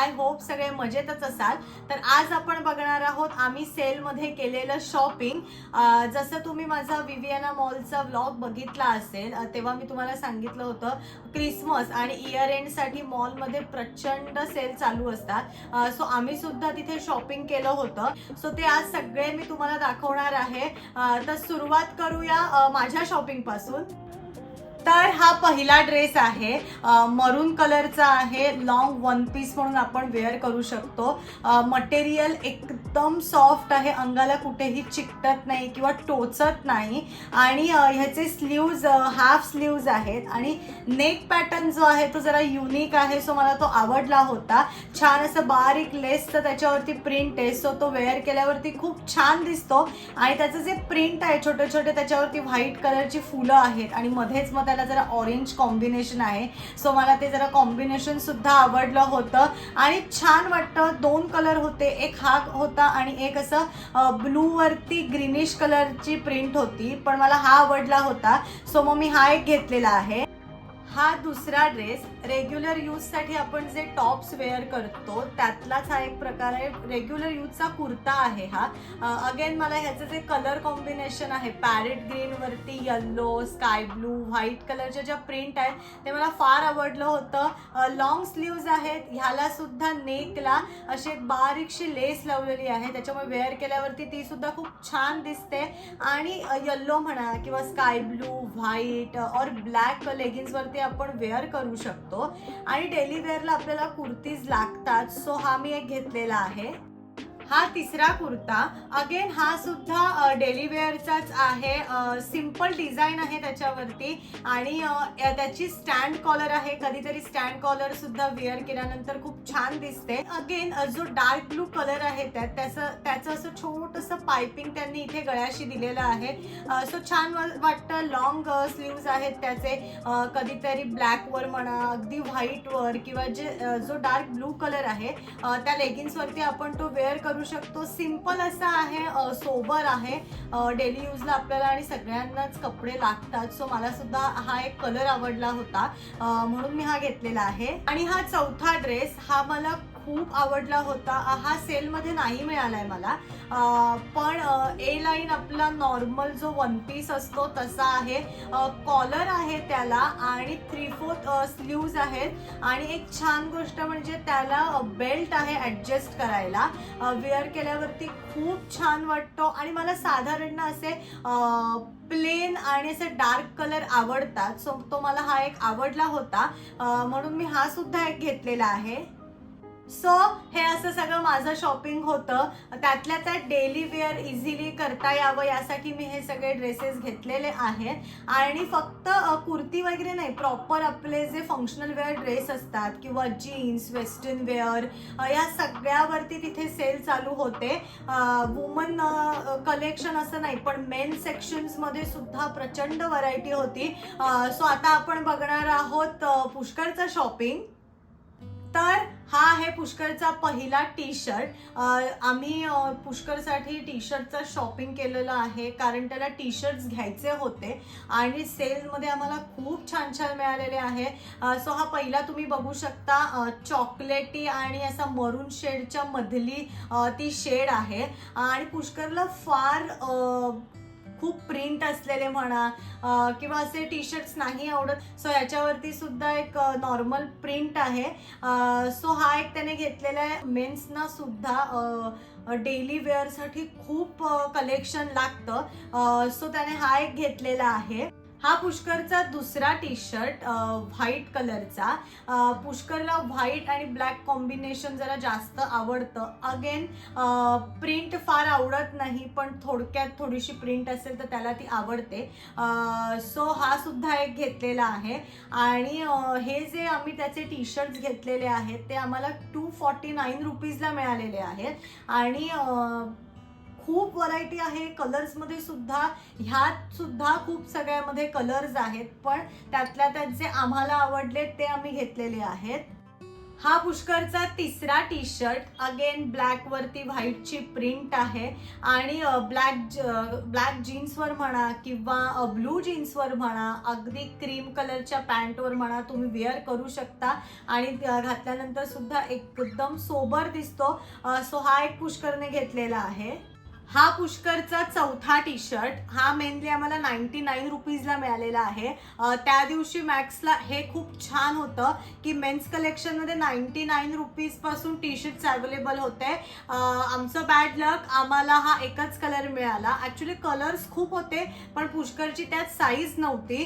I hope सगळे मजेतच असाल. तर आज आपण बघणार आहोत आम्ही सेलमध्ये केलेलं शॉपिंग. जसं तुम्ही माझा विवियाना मॉलचा व्लॉग बघितला असेल तेव्हा मी तुम्हाला सांगितलं होतं क्रिसमस आणि इयर एंडसाठी मॉलमध्ये प्रचंड सेल चालू असतात. सो आम्ही सुद्धा तिथे शॉपिंग केलं होतं. सो ते आज सगळे मी तुम्हाला दाखवणार आहे. तर सुरुवात करूया माझ्या शॉपिंगपासून तर हा पहिला ड्रेस आहे. मरून कलरचा आहे. लॉंग वन पीस म्हणून आपण वेअर करू शकतो. मटेरियल एकदम सॉफ्ट आहे. अंगाला कुठेही चिकटत नाही किंवा टोचत नाही. आणि ह्याचे स्लीव्ज हाफ स्लीव्ज आहेत. आणि नेक पॅटर्न जो आहे तो जरा युनिक आहे. सो मला तो आवडला होता. छान असं बारीक लेसचं त्याच्यावरती प्रिंट आहे. सो तो वेअर केल्यावरती खूप छान दिसतो. आणि त्याचं जे प्रिंट आहे छोटे छोटे त्याच्यावरती व्हाईट कलरची फुलं आहेत. आणि मध्येच मग त्याला जरा ऑरेंज कॉम्बिनेशन आहे. सो मला ते जरा कॉम्बिनेशन सुद्धा आवडलं होतं. आणि छान वाटतं. दोन कलर होते. एक हा होता आणि एक असं ब्लूवरती ग्रीनिश कलरची प्रिंट होती. पण मला हा आवडला होता. सो मग मी हा एक घेतलेला आहे. हा दुसरा ड्रेस रेग्युलर यूजसाठी आपण जे टॉप्स वेअर करतो त्यातलाच हा एक प्रकार आहे. रेग्युलर यूजचा कुर्ता आहे हा. अगेन मला ह्याचं जे कलर कॉम्बिनेशन आहे parrot ग्रीनवरती yellow yellow sky blue white कलरच्या ज्या प्रिंट आहेत ते मला फार आवडलं होतं. लॉंग स्लीव्ज आहेत ह्याला सुद्धा नेकला अशी एक बारीकशी लेस लावलेली आहे. त्याच्यामुळे वेअर केल्यावरती ती सुद्धा खूप छान दिसते. आणि यल्लो म्हणा किंवा स्काय ब्लू व्हाईट और ब्लॅक लेगिन्सवरती आपण वेअर करू शकतो. आणि डेली वेअरला आपल्याला कुर्तीज लागतात. सो हा मी एक घेतलेला आहे. हा तिसरा कुर्ता. अगेन हा सुद्धा डेलीवेअरचाच आहे. सिंपल डिझाईन आहे त्याच्यावरती. आणि त्याची स्टँड कॉलर आहे. कधीतरी स्टँड कॉलर सुद्धा वेअर केल्यानंतर खूप छान दिसते. अगेन जो डार्क ब्लू कलर आहे त्यात त्याचं त्याचं असं छोटंसं पायपिंग त्यांनी इथे गळ्याशी दिलेलं आहे. सो छान वाटतं. लॉंग स्लीव्ज आहेत त्याचे. कधीतरी ब्लॅकवर म्हणा अगदी व्हाईटवर किंवा जे जो डार्क ब्लू कलर आहे त्या लेगिन्सवरती आपण तो वेअर करू शकतो. सिंपल असा आहे सोबर आहे. डेली यूजला आपल्याला आणि सगळ्यांनाच कपडे लागतात. सो मला सुद्धा हा एक कलर आवडला होता. म्हणून मी हा घेतलेला आहे. आणि हा चौथा ड्रेस हा मला खूप आवडला होता. हा सेलमध्ये नाही मिळालाय मला. पण ए लाईन आपला नॉर्मल जो वन पीस असतो तसा आहे. कॉलर आहे त्याला आणि थ्री फोर्थ स्लीव्ज आहेत. आणि एक छान गोष्ट म्हणजे त्याला बेल्ट आहे ॲडजस्ट करायला. वेअर केल्यावरती खूप छान वाटतो. आणि मला साधारण ना असे प्लेन आणि असे डार्क कलर आवडतात. सो तो मला हा एक आवडला होता. म्हणून मी हा सुद्धा एक घेतलेला आहे. सो हे असं सगळं माझं शॉपिंग होतं. त्यातल्या त्यात डेली वेअर इझिली करता यावं यासाठी मी हे सगळे ड्रेसेस घेतलेले आहेत. आणि फक्त कुर्ती वगैरे नाही प्रॉपर आपले जे फंक्शनल वेअर ड्रेस असतात किंवा जीन्स वेस्टर्न वेअर या सगळ्यावरती तिथे सेल चालू होते. वुमन कलेक्शन असं नाही पण मेन सेक्शन्समध्ये सुद्धा प्रचंड व्हरायटी होती. सो आता आपण बघणार आहोत पुष्कळचं शॉपिंग आहे पुष्करचा पहिला टी शर्ट आम्ही पुष्करसाठी टी शर्टचं शॉपिंग केलेलं आहे कारण त्याला टी शर्ट्स घ्यायचे होते आणि सेलमध्ये आम्हाला खूप छान छान मिळालेले आहे. सो हा पहिला तुम्ही बघू शकता चॉकलेटी आणि असा मरून शेडच्या मधली ती शेड आहे. आणि पुष्करला फार खूप प्रिंट असलेले म्हणा किंवा असे टी शर्ट्स नाही आवडत सो याच्यावरती सुद्धा एक नॉर्मल प्रिंट आहे. सो हा एक त्याने घेतलेला आहे. मेन्सना सुद्धा डेली वेअरसाठी खूप कलेक्शन लागतं. सो त्याने हा एक घेतलेला आहे. हा पुष्करचा दुसरा टी शर्ट व्हाईट कलरचा पुष्करला व्हाईट आणि ब्लॅक कॉम्बिनेशन जरा जास्त आवडतं. अगेन प्रिंट फार आवडत नाही पण थोडक्यात थोडीशी प्रिंट असेल तर त्याला ती आवडते. सो हा सुद्धा एक घेतलेला आहे. आणि हे जे आम्ही त्याचे टी शर्ट्स घेतलेले आहेत ते आम्हाला टू फॉर्टी नाईन रुपीजला मिळालेले आहेत. आणि खूप व्हरायटी आहे. कलर्समध्ये सुद्धा ह्यात सुद्धा खूप सगळ्यामध्ये कलर्स आहेत. पण त्यातल्या त्यात जे आम्हाला आवडले ते आम्ही घेतलेले आहेत. हा पुष्करचा तिसरा टी शर्ट अगेन ब्लॅकवरती व्हाईटची प्रिंट आहे. आणि ब्लॅक ब्लॅक जीन्सवर म्हणा किंवा ब्लू जीन्सवर म्हणा अगदी क्रीम कलरच्या पॅन्टवर म्हणा तुम्ही वेअर करू शकता. आणि घातल्यानंतर सुद्धा एकदम सोबर दिसतो. सो हा एक पुष्करने घेतलेला आहे. हा पुष्करचा चौथा टी शर्ट हा मेनली आम्हाला नाईन्टी नाईन रुपीजला मिळालेला आहे. त्या दिवशी मॅक्सला हे खूप छान होतं की मेन्स कलेक्शनमध्ये नाईन्टी नाईन रुपीजपासून टी शर्ट्स अवेलेबल होते. आमचं बॅड लक आम्हाला हा एकच कलर मिळाला. ॲक्च्युली कलर्स खूप होते पण पुष्करची त्यात साईज नव्हती.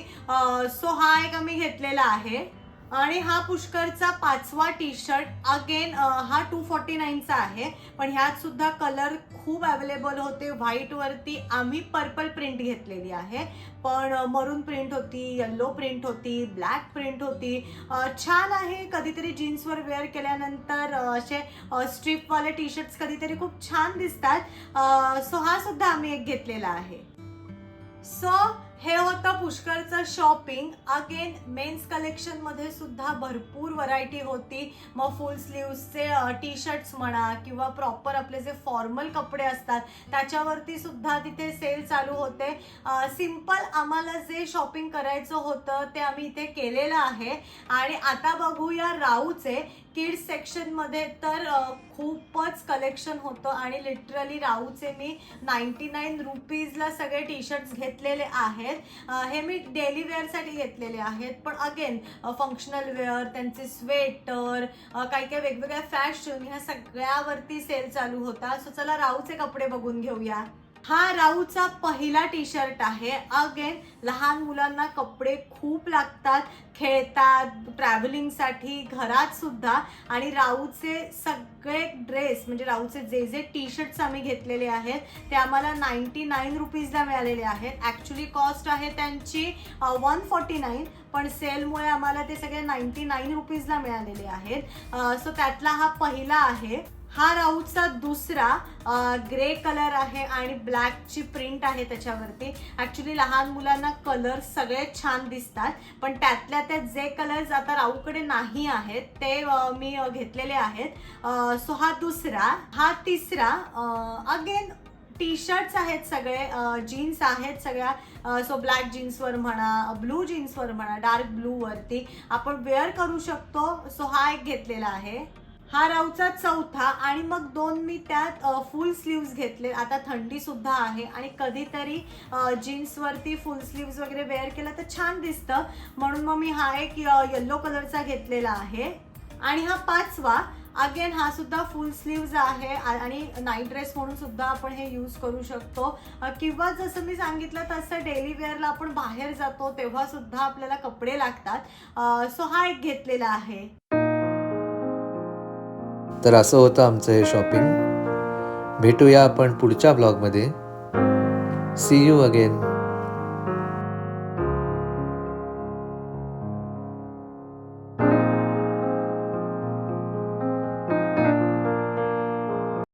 सो हा एक आम्ही घेतलेला आहे. आणि हा पुष्करचा पाचवा टी शर्ट अगेन हा टू फॉर्टी नाईनचा आहे. पण ह्यात सुद्धा कलर खूप अवेलेबल होते. व्हाईटवरती आम्ही पर्पल प्रिंट घेतलेली आहे. पण मरून प्रिंट होती यल्लो प्रिंट होती ब्लॅक प्रिंट होती. छान आहे. कधीतरी जीन्सवर वेअर केल्यानंतर असे स्ट्रीपवाले टी शर्ट्स कधीतरी खूप छान दिसतात. सो हा सुद्धा आम्ही एक घेतलेला आहे. सो हे होतं पुष्कळचं शॉपिंग अगेन मेन्स कलेक्शनमध्ये सुद्धा भरपूर व्हरायटी होती. मग फुल स्लीव्सचे टी शर्ट्स म्हणा किंवा प्रॉपर आपले जे फॉर्मल कपडे असतात त्याच्यावरती सुद्धा तिथे सेल चालू होते. सिंपल आम्हाला जे शॉपिंग करायचं होतं ते आम्ही इथे केलेलं आहे. आणि आता बघूया राऊचे. किड्स सेक्शनमध्ये तर खूपच कलेक्शन होतं आणि लिटरली राऊचे मी नाईन्टी नाईन रुपीजला सगळे टी शर्ट्स घेतलेले आहेत. आहेत हे मी डेली वेअरसाठी घेतलेले आहेत. पण अगेन फंक्शनल वेअर त्यांचे स्वेटर काही काही वेगवेगळ्या फॅशन ह्या सगळ्यावरती सेल चालू होता. सो चला राऊचे कपडे बघून घेऊया. हा राऊचा पहिला टी शर्ट आहे. अगेन लहान मुलांना कपडे खूप लागतात. खेळतात ट्रॅव्हलिंगसाठी घरात सुद्धा. आणि राऊचे सगळे ड्रेस म्हणजे राऊचे जे जे टी शर्ट्स आम्ही घेतलेले आहेत ते आम्हाला नाईन्टी नाईन रुपीजला मिळालेले आहेत. ॲक्च्युली कॉस्ट आहे त्यांची वन फोर्टी नाईन पण सेलमुळे आम्हाला ते सगळे नाईन्टी नाईन रुपीजला मिळालेले आहेत. सो त्यातला हा पहिला आहे. हा राऊतचा दुसरा ग्रे कलर आहे आणि ब्लॅकची प्रिंट आहे त्याच्यावरती. ॲक्च्युली लहान मुलांना कलर सगळे छान दिसतात पण त्यातल्या त्यात जे कलर्स आता राऊकडे नाही आहेत ते मी घेतलेले आहेत. सो हा दुसरा हा तिसरा अगेन टी शर्ट्स आहेत सगळे जीन्स आहेत सगळ्या. सो ब्लॅक जीन्सवर म्हणा ब्लू जीन्सवर म्हणा डार्क ब्लूवरती आपण वेअर करू शकतो. सो हा एक घेतलेला आहे. हा राऊचा चौथा आणि मग दोन मी त्यात फुल स्लीव्स घेतले. आता थंडी सुद्धा आहे आणि कधीतरी जीन्सवरती फुल स्लीव्स वगैरे वेअर केलं तर छान दिसतं. म्हणून मग मी हा एक येल्लो कलरचा घेतलेला आहे. आणि हा पाचवा अगेन हा सुद्धा फुल स्लीव्ज आहे. आणि नाईट ड्रेस म्हणून सुद्धा आपण हे यूज करू शकतो. किंवा जसं मी सांगितलं तसं डेली वेअरला आपण बाहेर जातो तेव्हा सुद्धा आपल्याला कपडे लागतात. सो हा एक घेतलेला आहे. तर असं होतं आमचं हे शॉपिंग भेटूया आपण पुढच्या ब्लॉगमध्ये सी यू अगेन